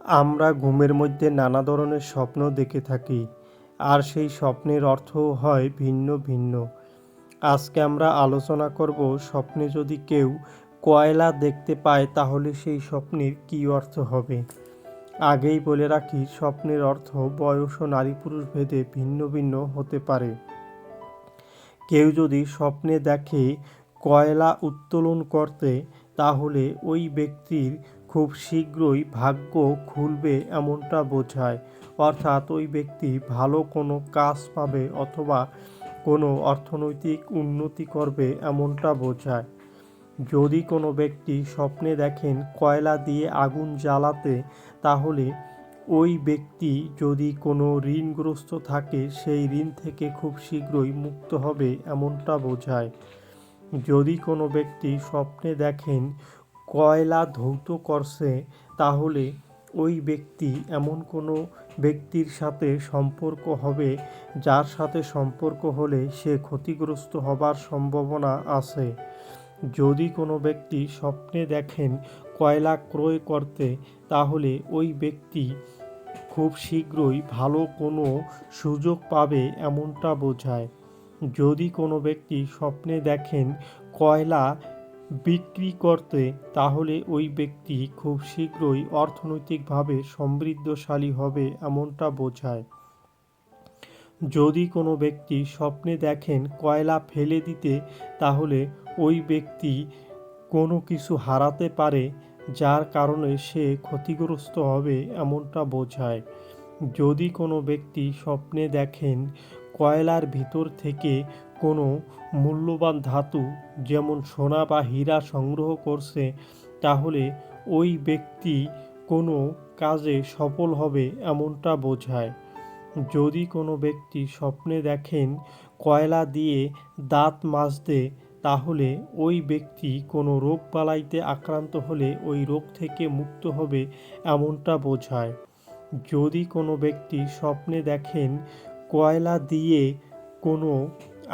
আমরা ঘুমের মধ্যে নানা ধরনের স্বপ্ন দেখে থাকি, আর সেই স্বপ্নের অর্থও হয় ভিন্ন ভিন্ন। আজকে আমরা আলোচনা করব স্বপ্নে যদি কেউ কয়লা দেখতে পায়, তাহলে সেই স্বপ্নের কী অর্থ হবে? আগেই বলে রাখি, স্বপ্নের অর্থ বয়স ও নারী পুরুষ ভেদে ভিন্ন ভিন্ন হতে পারে। কেউ যদি স্বপ্নে দেখে কয়লা উত্তোলন করতে, তাহলে ওই ব্যক্তির খুব শীঘ্রই ভাগ্য খুলবে এমনটা বোঝায়। অর্থাৎ ওই ব্যক্তি ভালো কোনো কাজ পাবে অথবা কোনো অর্থনৈতিক উন্নতি করবে এমনটা বোঝায়। যদি কোনো ব্যক্তি স্বপ্নে দেখেন কয়লা দিয়ে আগুন জ্বালাতে, তাহলে ওই ব্যক্তি যদি কোনো ঋণগ্রস্ত থাকে, সেই ঋণ থেকে খুব শীঘ্রই মুক্ত হবে এমনটা বোঝায়। যদি কোনো ব্যক্তি স্বপ্নে দেখেন কয়লা ধৌত করছে, তাহলে ওই ব্যক্তি এমন কোনো ব্যক্তির সাথে সম্পর্ক হবে, যার সাথে সম্পর্ক হলে সে ক্ষতিগ্রস্ত হবার সম্ভাবনা আছে। যদি কোনো ব্যক্তি স্বপ্নে দেখেন কয়লা ক্রয় করতে, তাহলে ওই ব্যক্তি খুব শীঘ্রই ভালো কোনো সুযোগ পাবে এমনটা বোঝায়। যদি কোনো ব্যক্তি স্বপ্নে দেখেন কয়লা বিক্রি করতে, তাহলে ওই ব্যক্তি খুব শীঘ্রই অর্থনৈতিকভাবে সমৃদ্ধশালী হবে এমনটা বোঝায়। যদি কোনো ব্যক্তি স্বপ্নে দেখেন কয়লা ফেলে দিতে, তাহলে ওই ব্যক্তি কোনো কিছু হারাতে পারে, যার কারণে সে ক্ষতিগ্রস্ত হবে এমনটা বোঝায়। যদি কোনো ব্যক্তি স্বপ্নে দেখেন কয়লার ভিতর থেকে কোনো মূল্যবান ধাতু, যেমন সোনা বা হীরা, সংগ্রহ করছে, তাহলে ওই ব্যক্তি কোনো কাজে সফল হবে এমনটা বোঝায়। যদি কোনো ব্যক্তি স্বপ্নে দেখেন কয়লা দিয়ে দাঁত মাজতে, তাহলে ওই ব্যক্তি কোনো রোগ বালাইতে আক্রান্ত হলে ওই রোগ থেকে মুক্ত হবে এমনটা বোঝায়। যদি কোনো ব্যক্তি স্বপ্নে দেখেন কয়লা দিয়ে কোনো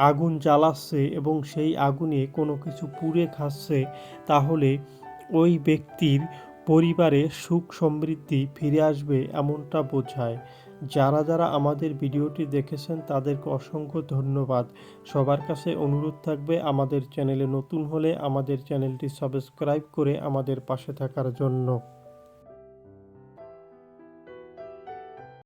আগুন জ্বালাচ্ছে এবং সেই আগুনে কোনো কিছু পুড়ে খাচ্ছে, তাহলে ওই ব্যক্তির পরিবারে সুখ সমৃদ্ধি ফিরে আসবে এমনটা বোঝায়। যারা যারা আমাদের ভিডিওটি দেখেছেন, তাদেরকে অসংখ্য ধন্যবাদ। সবার কাছে অনুরোধ থাকবে, আমাদের চ্যানেলে নতুন হলে আমাদের চ্যানেলটি সাবস্ক্রাইব করে আমাদের পাশে থাকার জন্য।